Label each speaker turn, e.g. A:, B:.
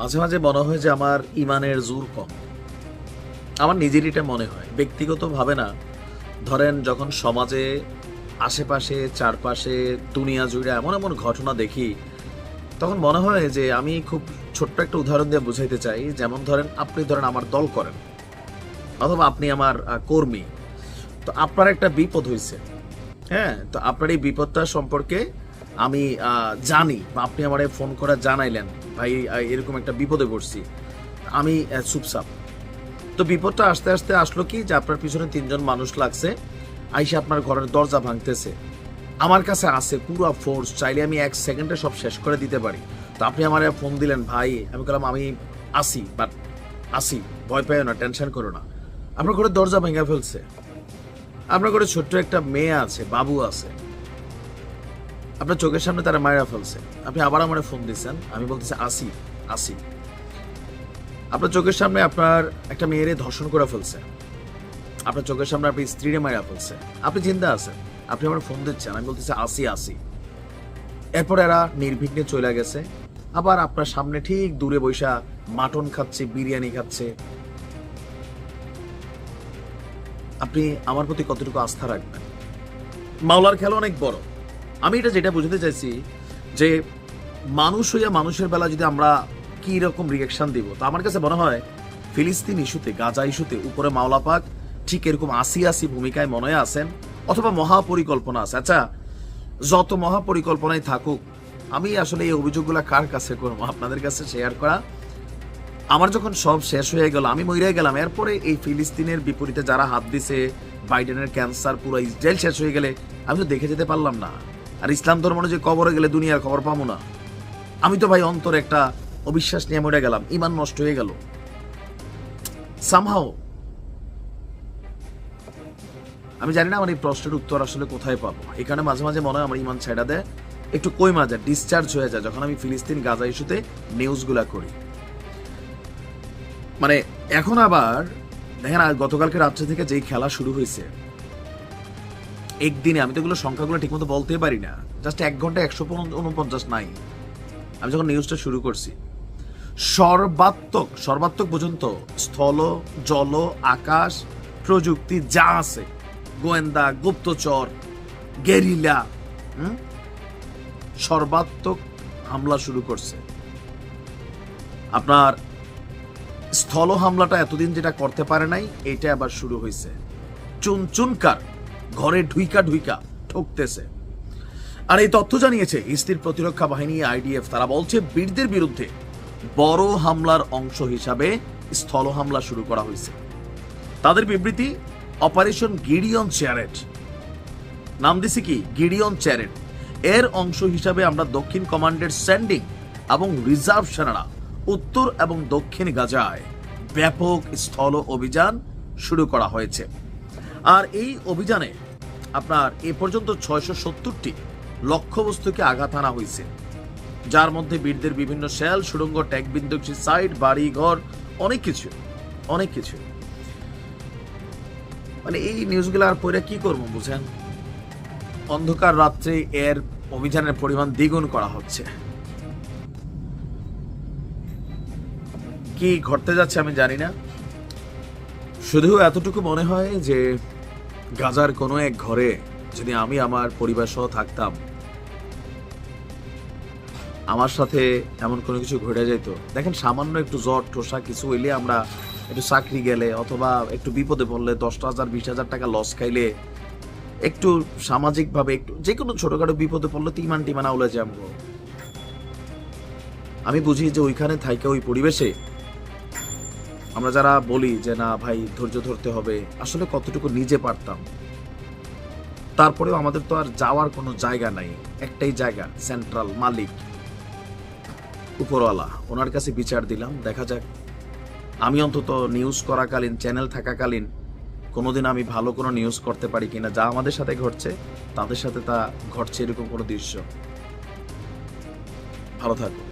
A: মাঝে মাঝে মনে হয় যে আমার ইমানের জোর কম। আমার নিজের এটা মনে হয়। ব্যক্তিগতভাবে না, ধরেন যখন সমাজে আশেপাশে, চারপাশে দুনিয়া জুড়ে এমন এমন ঘটনা দেখি, তখন মনে হয় যে আমি খুব ছোট্ট একটা উদাহরণ দিয়ে বুঝাইতে চাই। যেমন ধরেন, আপনি ধরেন আমার দল করেন অথবা আপনি আমার কর্মী। তো আপনার একটা বিপদ হয়েছে হ্যাঁ তো আপনার এই বিপদটা সম্পর্কে আমি জানি, আপনি আমার ফোন করে জানাইলেন, ভাই এরকম একটা বিপদে পড়ছি। আমি চুপচাপ। তো বিপদটা আস্তে আস্তে আসলো কি যে আপনার পিছনে তিনজন মানুষ লাগছে, আইসে আপনার ঘরের দরজা ভাঙতেছে। আমার কাছে আছে পুরো ফোর্স চাইলে আমি এক সেকেন্ডে সব শেষ করে দিতে পারি। তো আপনি আমার ফোন দিলেন, ভাই, আমি বললাম, আমি আসি বাট আসি, ভয় পেও না, টেনশন করো না। আপনার ঘরে দরজা ভেঙে ফেলছে। আপনার ঘরে ছোট্ট একটা মেয়ে আছে, বাবু আছে। আপনার চোখের সামনে তারা মায়েরা ফেলছে। আপনি আবার আমার ফোন দিচ্ছেন। আমি বলতেছি, আসি আসি। আপনার চোখের সামনে আপনার একটা মেয়েরে ধর্ষণ করে ফেলছে। আপনার চোখের সামনে আপনি স্ত্রীরে মারা ফেলছে। আপনি চিন্তা আছেন? আপনি আমার ফোন দিচ্ছেন। আমি বলতেছি, আসি আসি। এরপর এরা নির্বিঘ্নে চলে গেছে। আবার আপনার সামনে ঠিক দূরে বৈশা মাটন খাচ্ছে, বিরিয়ানি খাচ্ছে। আপনি আমার প্রতি কতটুকু আস্থা রাখবেন? মাওলার খেলা অনেক বড়। আমি এটা যেটা বুঝতে চাইছি যে মানুষ হইয়া মানুষের বেলা যদি আমরা কি রকম রিয়াকশন দিব, তো আমার কাছে মনে হয় ফিলিস্তিন ইস্যুতে, গাজা ইস্যুতে উপরে মাওলা পাক ঠিক এরকম আসি আসি ভূমিকায় মনে আছেন অথবা মহাপরিকল্পনা আছে। আচ্ছা যত মহাপরিকল্পনায় থাকুক, আমি আসলে এই অভিযোগগুলো কার কাছে করব? আপনাদের কাছে শেয়ার করা। আমার যখন সব শেষ হয়ে গেল, আমি মরে গেলাম। এরপরে এই ফিলিস্তিনের বিপরীতে যারা হাত দিছে, বাইডেনের ক্যান্সার পুরো ইসরায়েল শেষ হয়ে গেলে, আমি তো দেখে যেতে পারলাম না। আর ইসলাম ধর্ম যে কবরে গেলে দুনিয়ার খবর পাবো না। আমি তো ভাই অন্তরে একটা অবিশ্বাস নিয়ে মরে গেলাম ইমান নষ্ট হয়ে গেল। সামহাও আমি জানি না আমার এই প্রশ্নের উত্তর আসলে কোথায় পাবো। এখানে মাঝে মাঝে মনে হয় আমার ইমান ছেড়া দেয়, একটু কই মাঝে ডিসচার্জ হয়ে যায় যখন আমি ফিলিস্তিন গাজা ইস্যুতে নিউজগুলা করি। মানে এখন আবার, দেখেন গতকালকে রাত্রে থেকে যেই খেলা শুরু হয়েছে একদিনে, আমি তো এগুলো সংখ্যাগুলো ঠিকমতো বলতে পারি না। জাস্ট এক ঘণ্টা একশো উনপঞ্চাশ নাই। আমি যখন নিউজটা শুরু করছি, সর্বাত্মক সর্বাত্মক পর্যন্ত স্থল, জল, আকাশ, প্রযুক্তি যা আছে, গোয়েন্দা, গুপ্তচর, গেরিলা? সর্বাত্মক হামলা শুরু করছে। আপনার স্থল হামলাটা এতদিন যেটা করতে পারে নাই, এটা আবার শুরু হয়েছে চুন চুনকার ঘরে ঢুইকা ঢুইকা ঠকতেছে। আর এই তথ্য জানিয়েছে ইস্তির প্রতিরক্ষা বাহিনী আইডিএফ। তারা বলছে, বীরদের বিরুদ্ধে বড় হামলার অংশ হিসাবে স্থল হামলা শুরু করা হয়েছে। তাদের বিবৃতি, অপারেশন গিডিয়ন চ্যারেট। নাম দিছে কি? Gideon Charette. এর অংশ হিসাবে আমরা দক্ষিণ কমান্ডের স্যান্ডিং এবং রিজার্ভ সেনারা উত্তর এবং দক্ষিণ গাজায় ব্যাপক স্থল অভিযান শুরু করা হয়েছে। আর এই অভিযানে আপনার এ পর্যন্ত ছয়শো সত্তরটি লক্ষ্যবস্তুকে আঘাত আনা হয়েছে। যার মধ্যে বীরদের বিভিন্ন শেল, সুড়ঙ্গ ট্যাগ বিন্দুকশি সাইট বাড়ি, ঘর, অনেক কিছু অনেক কিছু। মানে এই নিউজগুলো আর পরে কি করব বুঝেন? অন্ধকার রাত্রে এর অভিযানের পরিমাণ দ্বিগুণ করা হচ্ছে। কি ঘটতে যাচ্ছে আমি জানি না। শুধু এতটুকু মনে হয় যে গাজার কোনো এক ঘরে যদি আমি আমার পরিবার সহ থাকতাম, আমার সাথে এমন কোনো কিছু ঘটে যেত। দেখেন, সামান্য একটু জ্বর ঠোসা কিছু হইলে আমরা একটু চাকরি গেলে অথবা একটু বিপদে পড়লে দশটা হাজার, বিশ হাজার টাকা লস খাইলে একটু সামাজিকভাবে একটু যে কোনো ছোটোখাটো বিপদে পড়লে তিমান টিমান আউলে যাব। আমি বুঝি যে ওইখানে থাইকে ওই পরিবেশে আমরা যারা বলি যে, না ভাই, ধৈর্য ধরতে হবে। আসলে কতটুকু নিজে পারতাম, তারপরেও আমাদের তো আর যাওয়ার কোনো জায়গা নাই। একটাই জায়গা সেন্ট্রাল মালিক, উপরওয়ালা। ওনার কাছে বিচার দিলাম, দেখা যাক। আমি অন্তত নিউজ করাকালীন চ্যানেল থাকাকালীন, কোনোদিন আমি ভালো কোনো নিউজ করতে পারি কিনা, যা আমাদের সাথে ঘটছে, তাদের সাথে তা ঘটছে এরকম কোনো দৃশ্য। ভালো থাকুন